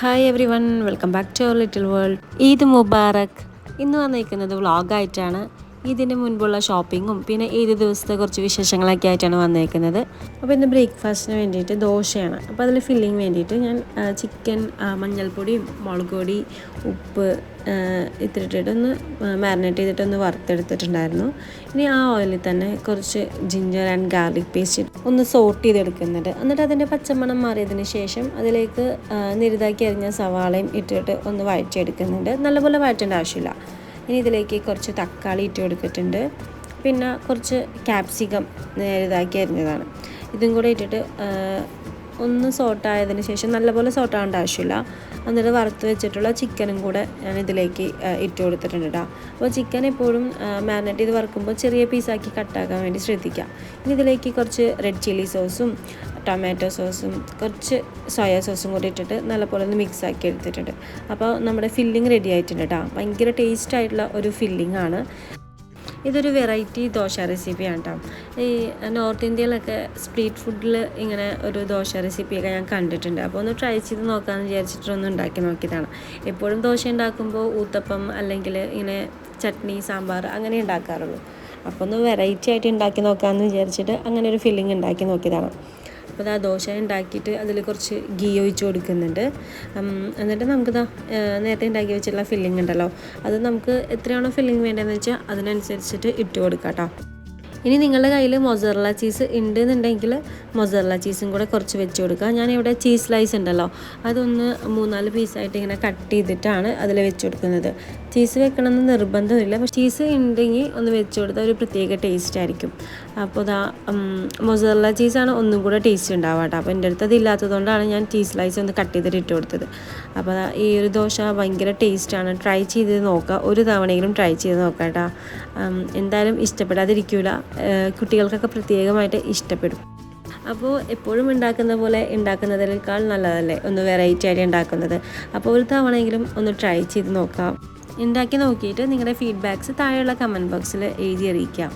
Hi everyone welcome back to our little world Eid Mubarak. ഇന്ന് വന്നിരിക്കുന്നത് വ്ളോഗായിട്ടാണ് ഇതിന് മുൻപുള്ള ഷോപ്പിങ്ങും പിന്നെ ഏത് ദിവസത്തെ കുറച്ച് വിശേഷങ്ങളൊക്കെ ആയിട്ടാണ് വന്നേക്കുന്നത്. അപ്പോൾ ഇന്ന് ബ്രേക്ക്ഫാസ്റ്റിന് വേണ്ടിയിട്ട് ദോശയാണ്. അപ്പോൾ അതിൽ ഫില്ലിങ് വേണ്ടിയിട്ട് ഞാൻ ചിക്കൻ മഞ്ഞൾപ്പൊടിയും മുളക് പൊടി ഉപ്പ് ഇത്തിരിട്ടിട്ടൊന്ന് മാരിനേറ്റ് ചെയ്തിട്ടൊന്ന് വറുത്തെടുത്തിട്ടുണ്ടായിരുന്നു. ഇനി ആ ഓയിലിൽ തന്നെ കുറച്ച് ജിഞ്ചർ ആൻഡ് ഗാർലിക് പേസ്റ്റ് ഒന്ന് സോട്ട് ചെയ്തെടുക്കുന്നുണ്ട്. എന്നിട്ട് അതിന്റെ പച്ചമണം മാറിയതിന് ശേഷം അതിലേക്ക് നിരുതാക്കി അരിഞ്ഞ സവാളയും ഇട്ടിട്ട് ഒന്ന് വഴറ്റിയെടുക്കുന്നുണ്ട്. നല്ലപോലെ വഴറ്റേണ്ട ആവശ്യമില്ല. ഇനി ഇതിലേക്ക് കുറച്ച് തക്കാളി ഇട്ട് കൊടുത്തിട്ടുണ്ട്. പിന്നെ കുറച്ച് ക്യാപ്സിക്കം നേരിതാക്കി അരിഞ്ഞതാണ്. ഇതും കൂടെ ഇട്ടിട്ട് ഒന്ന് സോട്ടായതിന് ശേഷം നല്ലപോലെ സോട്ടാവേണ്ട ആവശ്യമില്ല. എന്നിട്ട് വറുത്ത് വെച്ചിട്ടുള്ള ചിക്കനും കൂടെ ഞാൻ ഇതിലേക്ക് ഇട്ട് കൊടുത്തിട്ടുണ്ട് കേട്ടോ അപ്പോൾ ചിക്കൻ എപ്പോഴും മാരിനേറ്റ് ചെയ്ത് വറുക്കുമ്പോൾ ചെറിയ പീസാക്കി കട്ടാക്കാൻ വേണ്ടി ശ്രദ്ധിക്കുക. ഇനി ഇതിലേക്ക് കുറച്ച് റെഡ് ചില്ലി സോസും ടൊമാറ്റോ സോസും കുറച്ച് സോയ സോസും കൂടി ഇട്ടിട്ട് നല്ലപോലെ ഒന്ന് മിക്സ് ആക്കി എടുത്തിട്ടുണ്ട്. അപ്പോൾ നമ്മുടെ ഫില്ലിങ് റെഡി ആയിട്ടുണ്ട് കേട്ടോ ഭയങ്കര ടേസ്റ്റ് ആയിട്ടുള്ള ഒരു ഫില്ലിംഗ് ആണ്. ഇതൊരു വെറൈറ്റി ദോശ റെസിപ്പിയാണ് കേട്ടോ ഈ നോർത്ത് ഇന്ത്യയിലൊക്കെ സ്ട്രീറ്റ് ഫുഡിൽ ഇങ്ങനെ ഒരു ദോശ റെസിപ്പിയൊക്കെ ഞാൻ കണ്ടിട്ടുണ്ട്. അപ്പോൾ ഒന്ന് ട്രൈ ചെയ്ത് നോക്കാമെന്ന് വിചാരിച്ചിട്ട് ഒന്ന് ഉണ്ടാക്കി നോക്കിയതാണ്. എപ്പോഴും ദോശ ഉണ്ടാക്കുമ്പോൾ ഊത്തപ്പം അല്ലെങ്കിൽ ഇങ്ങനെ ചട്നി സാമ്പാർ അങ്ങനെ ഉണ്ടാക്കാറുള്ളൂ. അപ്പോൾ ഒന്ന് വെറൈറ്റി ആയിട്ട് ഉണ്ടാക്കി നോക്കാമെന്ന് വിചാരിച്ചിട്ട് അങ്ങനെ ഒരു ഫില്ലിംഗ് ഉണ്ടാക്കി നോക്കിയതാണ്. അപ്പോൾ ആ ദോശ ഉണ്ടാക്കിയിട്ട് അതിൽ കുറച്ച് ഗീ ഒഴിച്ച് കൊടുക്കുന്നുണ്ട്. എന്നിട്ട് നമുക്ക് നേരത്തെ ഉണ്ടാക്കി വെച്ചിട്ടുള്ള ഫില്ലിംഗ് ഉണ്ടല്ലോ. അത് നമുക്ക് എത്രയാണോ ഫില്ലിംഗ് വേണ്ടതെന്ന് വെച്ചാൽ അതിനനുസരിച്ചിട്ട് ഇട്ട് കൊടുക്കാം കേട്ടോ. ഇനി നിങ്ങളുടെ കയ്യിൽ മൊസറല ചീസ് ഉണ്ട് എന്നുണ്ടെങ്കിൽ മൊസറല ചീസും കൂടെ കുറച്ച് വെച്ച് കൊടുക്കുക. ഞാനിവിടെ ചീസ് സ്ലൈസ് ഉണ്ടല്ലോ അതൊന്ന് മൂന്നാൽ പീസായിട്ട് ഇങ്ങനെ കട്ട് ചെയ്തിട്ടാണ് അതിൽ വെച്ച് കൊടുക്കുന്നത്. ചീസ് വെക്കണമെന്ന് നിർബന്ധമില്ല. പക്ഷേ ചീസ് ഉണ്ടെങ്കിൽ ഒന്ന് വെച്ച് കൊടുത്താൽ ഒരു പ്രത്യേക ടേസ്റ്റ് ആയിരിക്കും. അപ്പോൾ ഇതാ മൊസറല ചീസാണ് ഒന്നും കൂടെ ടേസ്റ്റ് ഉണ്ടാവുക കേട്ടോ. അപ്പോൾ എന്റെ അടുത്ത് അതില്ലാത്തതുകൊണ്ടാണ് ഞാൻ ചീസ് സ്ലൈസ് ഒന്ന് കട്ട് ചെയ്തിട്ട് ഇട്ട് കൊടുത്തത്. അപ്പോൾ ഈ ഒരു ദോശ ഭയങ്കര ടേസ്റ്റാണ് ട്രൈ ചെയ്ത് നോക്കുക. ഒരു തവണയെങ്കിലും ട്രൈ ചെയ്ത് നോക്കാം കേട്ടോ. എന്തായാലും ഇഷ്ടപ്പെടാതിരിക്കില്ല കുട്ടികൾക്കൊക്കെ പ്രത്യേകമായിട്ട് ഇഷ്ടപ്പെടും. അപ്പോൾ എപ്പോഴും ഉണ്ടാക്കുന്ന പോലെ ഉണ്ടാക്കുന്നതിനേക്കാൾ നല്ലതല്ലേ? ഒന്ന് വെറൈറ്റി ആയിട്ട് ഉണ്ടാക്കുന്നത്. അപ്പോൾ ഒരു തവണയെങ്കിലും ഒന്ന് ട്രൈ ചെയ്ത് നോക്കാം. ഉണ്ടാക്കി നോക്കിയിട്ട് നിങ്ങളുടെ ഫീഡ്ബാക്ക്സ് താഴെയുള്ള കമന്റ് ബോക്സിൽ എഴുതി അറിയിക്കാം.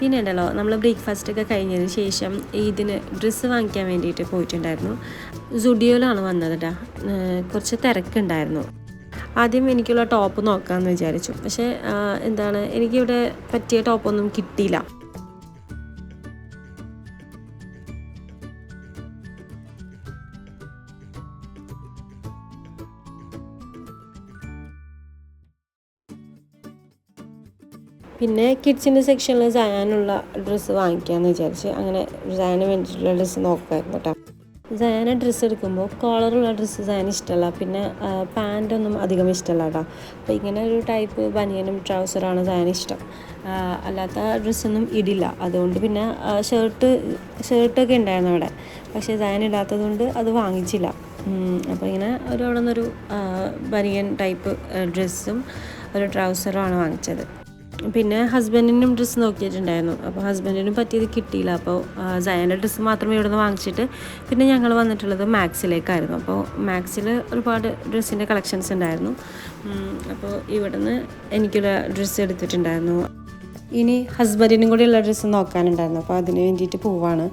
പിന്നെ ഉണ്ടല്ലോ നമ്മൾ ബ്രേക്ക്ഫാസ്റ്റ് ഒക്കെ കഴിഞ്ഞതിന് ശേഷം ഇതിന് ഡ്രസ്സ് വാങ്ങിക്കാൻ വേണ്ടിയിട്ട് പോയിട്ടുണ്ടായിരുന്നു. സുഡിയോയിലാണ് വന്നത് കേട്ടോ കുറച്ച് തിരക്കുണ്ടായിരുന്നു. ആദ്യം എനിക്കുള്ള ടോപ്പ് നോക്കാമെന്ന് വിചാരിച്ചു. പക്ഷേ എന്താണ് എനിക്കിവിടെ പറ്റിയ ടോപ്പൊന്നും കിട്ടിയില്ല. പിന്നെ കിഡ്സിന്റെ സെക്ഷനിൽ സയാനുള്ള ഡ്രസ്സ് വാങ്ങിക്കാമെന്ന് വിചാരിച്ച് അങ്ങനെ സയാന് വേണ്ടിയിട്ടുള്ള ഡ്രസ്സ് നോക്കുമായിരുന്നു കേട്ടോ. സയാന ഡ്രസ്സ് എടുക്കുമ്പോൾ കോളറുള്ള ഡ്രസ്സ് സയാൻ ഇഷ്ടമല്ല. പിന്നെ പാന്റൊന്നും അധികം ഇഷ്ടമല്ല കേട്ടോ. അപ്പോൾ ഇങ്ങനെ ഒരു ടൈപ്പ് ബനിയനും ട്രൗസറാണ് സയാൻ ഇഷ്ടം. അല്ലാത്ത ഡ്രസ്സൊന്നും ഇടില്ല. അതുകൊണ്ട് പിന്നെ ഷർട്ട് ഷർട്ടൊക്കെ ഉണ്ടായിരുന്നു അവിടെ. പക്ഷേ സയാൻ ഇടാത്തത് കൊണ്ട് അത് വാങ്ങിച്ചില്ല. അപ്പോൾ ഇങ്ങനെ ഒരു അവിടെ നിന്നൊരു ബനിയൻ ടൈപ്പ് ഡ്രസ്സും ഒരു ട്രൗസറുമാണ് വാങ്ങിച്ചത്. പിന്നെ ഹസ്ബൻഡിനും ഡ്രസ്സ് നോക്കിയിട്ടുണ്ടായിരുന്നു. അപ്പോൾ ഹസ്ബൻഡിനും പറ്റിയത് കിട്ടിയില്ല. അപ്പോൾ സയന്റെ ഡ്രസ്സ് മാത്രമേ ഇവിടുന്ന് വാങ്ങിച്ചിട്ട് പിന്നെ ഞങ്ങൾ വന്നിട്ടുള്ളത് മാക്സിലേക്കായിരുന്നു അപ്പോൾ മാക്സിൽ ഒരുപാട് ഡ്രസ്സിന്റെ കളക്ഷൻസ് ഉണ്ടായിരുന്നു. അപ്പോൾ ഇവിടുന്ന് എനിക്കൊരു ഡ്രസ്സ് എടുത്തിട്ടുണ്ടായിരുന്നു. ഇനി ഹസ്ബൻഡിനും കൂടിയുള്ള ഡ്രസ്സ് നോക്കാനുണ്ടായിരുന്നു. അപ്പോൾ അതിന് വേണ്ടിയിട്ട് പോവാണ്.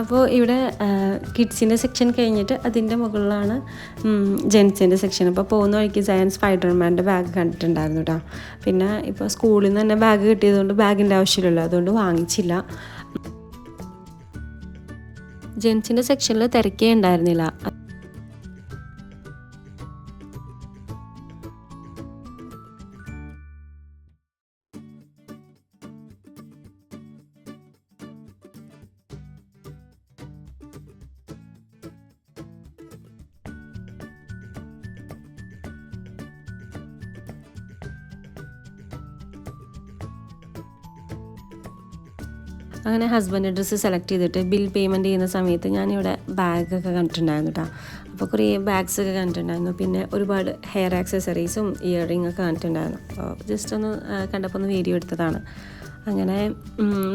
അപ്പോൾ ഇവിടെ കിഡ്സിന്റെ സെക്ഷൻ കഴിഞ്ഞിട്ട് അതിന്റെ മുകളിലാണ് ജെൻസിന്റെ സെക്ഷൻ അപ്പോൾ പോകുന്ന വഴിക്ക് ജയൻ സ്പൈഡർമാന്റെ ബാഗ് കണ്ടിട്ടുണ്ടായിരുന്നു കേട്ടോ പിന്നെ ഇപ്പോൾ സ്കൂളിൽ നിന്ന് തന്നെ ബാഗ് കിട്ടിയതുകൊണ്ട് ബാഗിന്റെ ആവശ്യമില്ലല്ലോ അതുകൊണ്ട് വാങ്ങിച്ചില്ല. ജെൻസിന്റെ സെക്ഷനിൽ തിരക്കേ ഉണ്ടായിരുന്നില്ല. അങ്ങനെ ഹസ്ബൻഡ് ഡ്രസ്സ് സെലക്ട് ചെയ്തിട്ട് ബിൽ പേയ്മെന്റ് ചെയ്യുന്ന സമയത്ത് ഞാനിവിടെ ബാഗൊക്കെ കണ്ടിട്ടുണ്ടായിരുന്നു കേട്ടോ അപ്പോൾ കുറേ ബാഗ്സ് ഒക്കെ കണ്ടിട്ടുണ്ടായിരുന്നു. പിന്നെ ഒരുപാട് ഹെയർ ആക്സസറീസും ഇയർ റിംഗ് ഒക്കെ കണ്ടിട്ടുണ്ടായിരുന്നു. അപ്പോൾ ജസ്റ്റ് ഒന്ന് കണ്ടപ്പോൾ ഒന്ന് വീഡിയോ എടുത്തതാണ്. അങ്ങനെ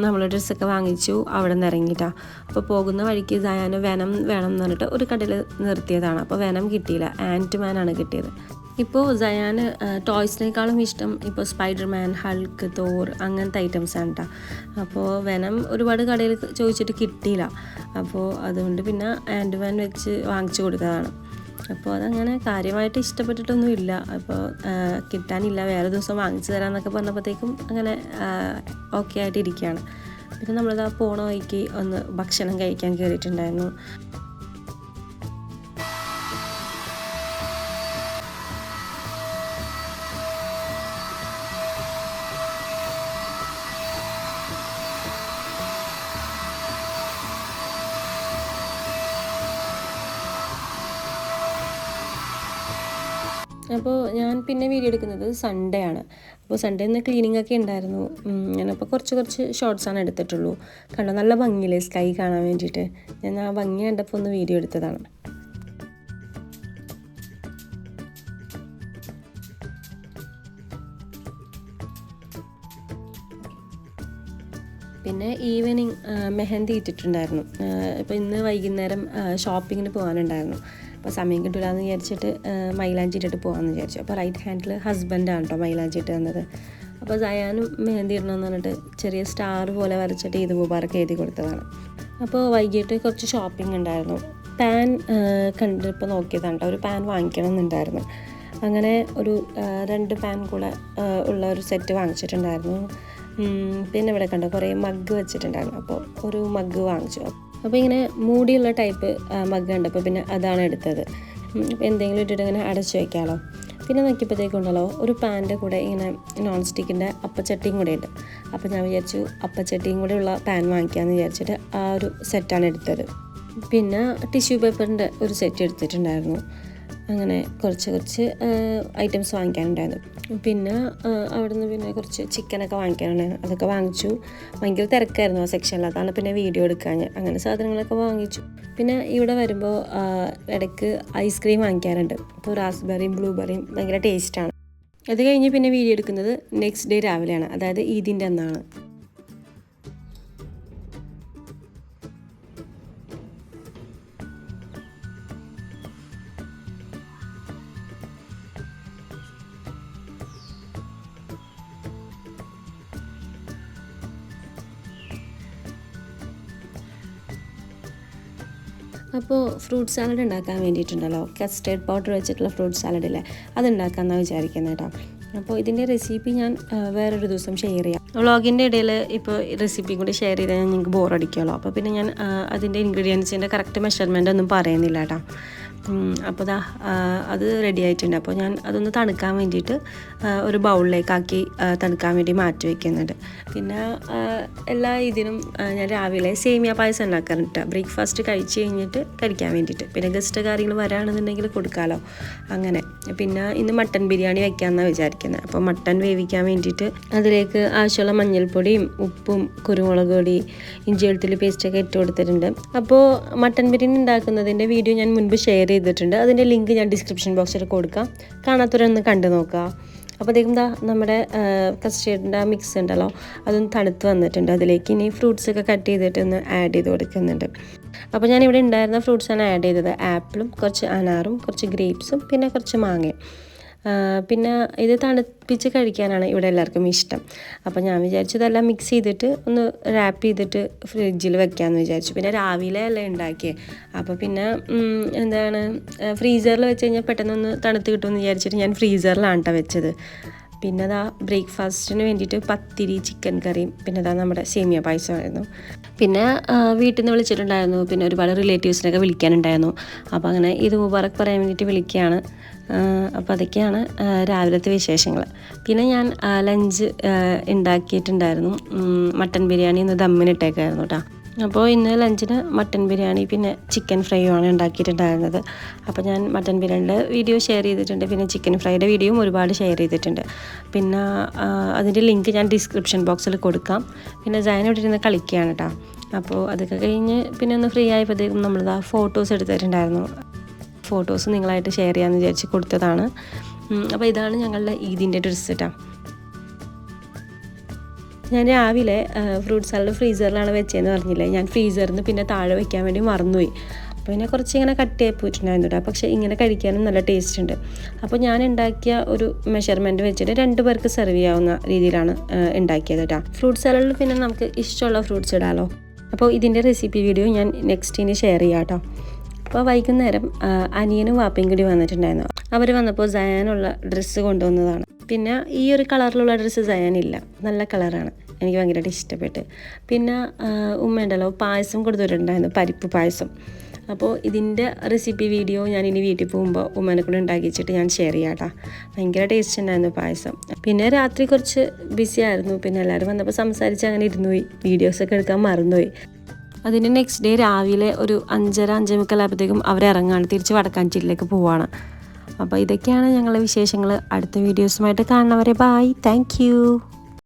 നമ്മൾ ഡ്രസ്സൊക്കെ വാങ്ങിച്ചു അവിടെ നിന്ന് ഇറങ്ങിയിട്ടാ. അപ്പോൾ പോകുന്ന വഴിക്ക് ദയാന വെനം വേണം എന്ന് പറഞ്ഞിട്ട് ഒരു കടയിൽ നിർത്തിയതാണ്. അപ്പോൾ വെനം കിട്ടിയില്ല. ആന്റ് ആണ് കിട്ടിയത്. ഇപ്പോൾ സയാന് ടോയ്സിനേക്കാളും ഇഷ്ടം ഇപ്പോൾ സ്പൈഡർമാൻ ഹൾക്ക് തോർ അങ്ങനത്തെ ഐറ്റംസ് ആണ് കേട്ടോ അപ്പോൾ വെനം ഒരുപാട് കടയിൽ ചോദിച്ചിട്ട് കിട്ടിയില്ല. അപ്പോൾ അതുകൊണ്ട് പിന്നെ ആൻഡ്മാൻ വെച്ച് വാങ്ങിച്ചു കൊടുത്തതാണ്. അപ്പോൾ അതങ്ങനെ കാര്യമായിട്ട് ഇഷ്ടപ്പെട്ടിട്ടൊന്നും ഇല്ല അപ്പോൾ കിട്ടാനില്ല. വേറെ ദിവസം വാങ്ങിച്ചു തരാമെന്നൊക്കെ പറഞ്ഞപ്പോഴത്തേക്കും അങ്ങനെ ഓക്കെ ആയിട്ട് ഇരിക്കുകയാണ് പിന്നെ നമ്മളത് ആ പോണ വഴിക്ക് ഒന്ന് ഭക്ഷണം കഴിക്കാൻ കയറിയിട്ടുണ്ടായിരുന്നു. അപ്പോൾ ഞാൻ പിന്നെ വീഡിയോ എടുക്കുന്നത് സൺഡേ ആണ്. അപ്പോൾ സൺഡേ ഇന്ന് ക്ലീനിങ് ഒക്കെ ഉണ്ടായിരുന്നു ഞാനപ്പോൾ കുറച്ച് കുറച്ച് ഷോർട്സാണ് എടുത്തിട്ടുള്ളൂ. കണ്ടോ നല്ല ഭംഗിയില്ലേ സ്കൈ കാണാൻ വേണ്ടിയിട്ട്. ഞാൻ ആ ഭംഗി കണ്ടപ്പോൾ ഒന്ന് വീഡിയോ എടുത്തതാണ്. പിന്നെ ഈവനിങ് മെഹന്തി ഇട്ടിട്ടുണ്ടായിരുന്നു. ഇപ്പോൾ ഇന്ന് വൈകുന്നേരം ഷോപ്പിങ്ങിന് പോകാനുണ്ടായിരുന്നു. അപ്പോൾ സമയം കിട്ടില്ല വിചാരിച്ചിട്ട് മൈലാഞ്ചി ഇട്ടിട്ട് പോകാമെന്ന് വിചാരിച്ചു. അപ്പോൾ റൈറ്റ് ഹാൻഡിൽ ഹസ്ബൻഡാണ് കേട്ടോ മൈലാഞ്ചി ഇട്ട് തന്നത്. അപ്പോൾ സയാനും മെഹന്തി ഇടണമെന്ന് പറഞ്ഞിട്ട് ചെറിയ സ്റ്റാർ പോലെ വരച്ചിട്ട് ഈദ് മുബാറക്ക് എഴുതി കൊടുത്തതാണ്. അപ്പോൾ വൈകിട്ട് കുറച്ച് ഷോപ്പിംഗ് ഉണ്ടായിരുന്നു. പാൻ കണ്ടിപ്പോൾ നോക്കിയതാണ് കേട്ടോ ഒരു പാൻ വാങ്ങിക്കണം എന്നുണ്ടായിരുന്നു അങ്ങനെ ഒരു രണ്ട് പാൻ കൂടെ ഉള്ള ഒരു സെറ്റ് വാങ്ങിച്ചിട്ടുണ്ടായിരുന്നു. പിന്നെ ഇവിടെ കണ്ടോ കുറേ മഗ് വെച്ചിട്ടുണ്ടായിരുന്നു. അപ്പോൾ ഒരു മഗ് വാങ്ങിച്ചു. അപ്പോൾ ഇങ്ങനെ മൂടിയുള്ള ടൈപ്പ് മഗ് അപ്പോൾ പിന്നെ അതാണ് എടുത്തത്. എന്തെങ്കിലും ഇട്ടിട്ട് ഇങ്ങനെ അടച്ചു വയ്ക്കാമല്ലോ പിന്നെ നോക്കിയപ്പോഴത്തേക്കുണ്ടല്ലോ ഒരു പാന്റെ കൂടെ ഇങ്ങനെ നോൺ സ്റ്റിക്കിന്റെ അപ്പച്ചട്ടിയും കൂടെ ഉണ്ട്. അപ്പോൾ ഞാൻ വിചാരിച്ചു അപ്പച്ചട്ടിയും കൂടെ ഉള്ള പാൻ വാങ്ങിക്കാമെന്ന് വിചാരിച്ചിട്ട് ആ ഒരു സെറ്റാണ് എടുത്തത്. പിന്നെ ടിഷ്യൂ പേപ്പറിന്റെ ഒരു സെറ്റ് എടുത്തിട്ടുണ്ടായിരുന്നു. അങ്ങനെ കുറച്ച് കുറച്ച് ഐറ്റംസ് വാങ്ങിക്കാനുണ്ടായിരുന്നു. പിന്നെ അവിടുന്ന് പിന്നെ കുറച്ച് ചിക്കനൊക്കെ വാങ്ങിക്കാനുണ്ടായിരുന്നു. അതൊക്കെ വാങ്ങിച്ചു. ഭയങ്കര തിരക്കായിരുന്നു ആ സെക്ഷനിൽ അതാണ് പിന്നെ വീഡിയോ എടുക്കാൻ. അങ്ങനെ സാധനങ്ങളൊക്കെ വാങ്ങിച്ചു. പിന്നെ ഇവിടെ വരുമ്പോൾ ഇടയ്ക്ക് ഐസ്ക്രീം വാങ്ങിക്കാറുണ്ട്. അപ്പോൾ റാസ്ബെറിയും ബ്ലൂബെറിയും ഭയങ്കര ടേസ്റ്റാണ് അത് കഴിഞ്ഞ് പിന്നെ വീഡിയോ എടുക്കുന്നത് നെക്സ്റ്റ് ഡേ രാവിലെയാണ്. അതായത് ഈദിന്റെ അന്നാണ്. അപ്പോൾ ഫ്രൂട്ട് സാലഡ് ഉണ്ടാക്കാൻ വേണ്ടിയിട്ടുണ്ടല്ലോ. കസ്റ്റേർഡ് പൗഡർ വെച്ചിട്ടുള്ള ഫ്രൂട്ട് സാലഡ് ഇല്ലേ അത് ഉണ്ടാക്കാമെന്നാണ് വിചാരിക്കുന്നത് കേട്ടോ അപ്പോൾ ഇതിന്റെ റെസിപ്പി ഞാൻ വേറൊരു ദിവസം ഷെയർ ചെയ്യാം. വ്ളോഗിന്റെ ഇടയിൽ ഇപ്പോൾ റെസിപ്പി കൂടി ഷെയർ ചെയ്താൽ ഞാൻ നിങ്ങൾക്ക് ബോറടിക്കുമല്ലോ അപ്പോൾ പിന്നെ ഞാൻ അതിന്റെ ഇൻഗ്രീഡിയൻസിന്റെ കറക്റ്റ് മെഷർമെന്റ് ഒന്നും പറയുന്നില്ല കേട്ടോ അപ്പോൾ ദാ അത് റെഡി ആയിട്ടുണ്ട്. അപ്പോൾ ഞാൻ അതൊന്ന് തണുക്കാൻ വേണ്ടിയിട്ട് ഒരു ബൗളിലേക്കാക്കി തണുക്കാൻ വേണ്ടി മാറ്റി വയ്ക്കുന്നുണ്ട് പിന്നെ എല്ലാ ഇതിനും ഞാൻ രാവിലെ സേമിയ പായസം ഉണ്ടാക്കാറുണ്ട് ബ്രേക്ക്ഫാസ്റ്റ് കഴിച്ച് കഴിഞ്ഞിട്ട് കഴിക്കാൻ വേണ്ടിയിട്ട്. പിന്നെ ഗസ്റ്റ് കാര്യങ്ങൾ വരാണെന്നുണ്ടെങ്കിൽ കൊടുക്കാമല്ലോ അങ്ങനെ. പിന്നെ ഇന്ന് മട്ടൻ ബിരിയാണി വയ്ക്കാമെന്നാണ് വിചാരിക്കുന്നത് അപ്പോൾ മട്ടൻ വേവിക്കാൻ വേണ്ടിയിട്ട് അതിലേക്ക് ആവശ്യമുള്ള മഞ്ഞൾപ്പൊടിയും ഉപ്പും കുരുമുളക് പൊടി ഇഞ്ചി വെളുത്തുള്ളി പേസ്റ്റൊക്കെ ഇട്ട് കൊടുത്തിട്ടുണ്ട്. അപ്പോൾ മട്ടൻ ബിരിയാണി ഉണ്ടാക്കുന്നതിന്റെ വീഡിയോ ഞാൻ മുൻപ് ഷെയർ ചെയ്തിട്ടുണ്ട്. അതിന്റെ ലിങ്ക് ഞാൻ ഡിസ്ക്രിപ്ഷൻ ബോക്സിൽ കൊടുക്കാം. കാണാത്തവരൊന്ന് കണ്ടു നോക്കുക. അപ്പോൾ അപ്പോഴത്തേക്കും ദാ നമ്മുടെ കസ്റ്റേർഡിന്റെ ആ മിക്സ് ഉണ്ടല്ലോ അതൊന്ന് തണുത്ത് വന്നിട്ടുണ്ട്. അതിലേക്ക് ഇനി ഫ്രൂട്ട്സ് ഒക്കെ കട്ട് ചെയ്തിട്ട് ഒന്ന് ആഡ് ചെയ്ത് കൊടുക്കുന്നുണ്ട്. അപ്പോൾ ഞാൻ ഇവിടെ ഉണ്ടായിരുന്ന ഫ്രൂട്ട്സാണ് ആഡ് ചെയ്തത്. ആപ്പിളും കുറച്ച് അനാറും കുറച്ച് ഗ്രേപ്സും പിന്നെ കുറച്ച് മാങ്ങയും. പിന്നെ ഇത് തണുപ്പിച്ച് കഴിക്കാനാണ് ഇവിടെ എല്ലാവർക്കും ഇഷ്ടം. അപ്പോൾ ഞാൻ വിചാരിച്ചു ഇതെല്ലാം മിക്സ് ചെയ്തിട്ട് ഒന്ന് റാപ്പ് ചെയ്തിട്ട് ഫ്രിഡ്ജിൽ വെക്കാമെന്ന് വിചാരിച്ചു. പിന്നെ രാവിലെ അല്ലേ ഉണ്ടാക്കിയത് അപ്പോൾ പിന്നെ എന്താണ് ഫ്രീസറിൽ വെച്ച് കഴിഞ്ഞാൽ പെട്ടെന്നൊന്ന് തണുത്ത് കിട്ടുമെന്ന് വിചാരിച്ചിട്ട് ഞാൻ ഫ്രീസറിലാണ് കേട്ടോ വെച്ചത്. പിന്നെ അതാ ബ്രേക്ക്ഫാസ്റ്റിന് വേണ്ടിയിട്ട് പത്തിരി ചിക്കൻ കറിയും പിന്നെ അതാ നമ്മുടെ സേമിയ പായസമായിരുന്നു. പിന്നെ വീട്ടിൽ നിന്ന് വിളിച്ചിട്ടുണ്ടായിരുന്നു. പിന്നെ ഒരുപാട് റിലേറ്റീവ്സിനൊക്കെ വിളിക്കാനുണ്ടായിരുന്നു. അപ്പോൾ അങ്ങനെ ഇത് മുബാറക്ക് പറയാൻ വേണ്ടിയിട്ട് വിളിക്കുകയാണ്. അപ്പോൾ അതൊക്കെയാണ് രാവിലത്തെ വിശേഷങ്ങൾ. പിന്നെ ഞാൻ ലഞ്ച് ഉണ്ടാക്കിയിട്ടുണ്ടായിരുന്നു. മട്ടൻ ബിരിയാണി ഇന്ന് ദമ്മിനിട്ടേക്കായിരുന്നു കേട്ടോ അപ്പോൾ ഇന്ന് ലഞ്ചിന് മട്ടൻ ബിരിയാണി പിന്നെ ചിക്കൻ ഫ്രൈയും ആണ് ഉണ്ടാക്കിയിട്ടുണ്ടായിരുന്നത്. അപ്പോൾ ഞാൻ മട്ടൻ ബിരിയാണിയുടെ വീഡിയോ ഷെയർ ചെയ്തിട്ടുണ്ട്. പിന്നെ ചിക്കൻ ഫ്രൈയുടെ വീഡിയോയും ഒരുപാട് ഷെയർ ചെയ്തിട്ടുണ്ട്. പിന്നെ അതിന്റെ ലിങ്ക് ഞാൻ ഡിസ്ക്രിപ്ഷൻ ബോക്സിൽ കൊടുക്കാം. പിന്നെ ഇവിടെ ഇരുന്ന് കളിക്കുകയാണ് കേട്ടോ അപ്പോൾ അതൊക്കെ കഴിഞ്ഞ് പിന്നെ ഒന്ന് ഫ്രീ ആയപ്പോഴത്തേക്കും നമ്മളിതാ ഫോട്ടോസ് എടുത്തിട്ടുണ്ടായിരുന്നു. ഫോട്ടോസ് നിങ്ങളായിട്ട് ഷെയർ ചെയ്യാമെന്ന് വിചാരിച്ച് കൊടുത്തതാണ്. അപ്പോൾ ഇതാണ് ഞങ്ങളുടെ ഈദിന്റെ ഡ്രസ്സ് കേട്ടോ ഞാൻ രാവിലെ ഫ്രൂട്ട് സാലഡ് ഫ്രീസറിലാണ് വെച്ചതെന്ന് പറഞ്ഞില്ലേ? ഞാൻ ഫ്രീസറിൽ നിന്ന് പിന്നെ താഴെ വെക്കാൻ വേണ്ടി മറന്നുപോയി. അപ്പോൾ പിന്നെ കുറച്ച് ഇങ്ങനെ കട്ടിയായി പോയിട്ടുണ്ടായിരുന്നു കേട്ടോ പക്ഷേ ഇങ്ങനെ കഴിക്കാനും നല്ല ടേസ്റ്റ് ഉണ്ട്. അപ്പോൾ ഞാൻ ഉണ്ടാക്കിയ ഒരു മെഷർമെന്റ് വെച്ചിട്ട് രണ്ട് പേർക്ക് സെർവ് ചെയ്യാവുന്ന രീതിയിലാണ് ഉണ്ടാക്കിയത് കേട്ടോ ഫ്രൂട്ട് സാലഡിൽ പിന്നെ നമുക്ക് ഇഷ്ടമുള്ള ഫ്രൂട്ട്സ് ഇടാമല്ലോ അപ്പോൾ ഇതിന്റെ റെസിപ്പി വീഡിയോ ഞാൻ നെക്സ്റ്റ് ഇനി ഷെയർ ചെയ്യാം കേട്ടോ അപ്പോൾ വൈകുന്നേരം അനിയനും വാപ്പയും കൂടി വന്നിട്ടുണ്ടായിരുന്നു. അവർ വന്നപ്പോൾ സയാനുള്ള ഡ്രസ്സ് കൊണ്ടുവന്നതാണ്. പിന്നെ ഈ ഒരു കളറിലുള്ള ഡ്രസ്സ് ചെയ്യാനില്ല നല്ല കളറാണ്. എനിക്ക് ഭയങ്കരമായിട്ട് ഇഷ്ടപ്പെട്ട്. പിന്നെ ഉമ്മ ഉണ്ടല്ലോ പായസം കൊടുത്തിട്ടുണ്ടായിരുന്നു പരിപ്പ് പായസം. അപ്പോൾ ഇതിന്റെ റെസിപ്പി വീഡിയോ ഞാൻ ഇനി വീട്ടിൽ പോകുമ്പോൾ ഉമ്മനെ കൂടെ ഉണ്ടാക്കിച്ചിട്ട് ഞാൻ ഷെയർ ചെയ്യാം കേട്ടോ ഭയങ്കര ടേസ്റ്റ് ഉണ്ടായിരുന്നു പായസം. പിന്നെ രാത്രി കുറച്ച് ബിസി ആയിരുന്നു. പിന്നെ എല്ലാവരും വന്നപ്പോൾ സംസാരിച്ച് അങ്ങനെ ഇരുന്നു പോയി. വീഡിയോസൊക്കെ എടുക്കാൻ മറന്നുപോയി. അതിന് നെക്സ്റ്റ് ഡേ രാവിലെ ഒരു അഞ്ചര അഞ്ചേ മുക്കാലാകുമ്പോഴത്തേക്കും അവരിറങ്ങാണ് തിരിച്ച് വടക്കാഞ്ചേരിയിലേക്ക് പോവാണ്. അപ്പോൾ ഇതൊക്കെയാണ് ഞങ്ങളുടെ വിശേഷങ്ങൾ. അടുത്ത വീഡിയോസുമായിട്ട് കാണുന്നവരെ ബായ് താങ്ക്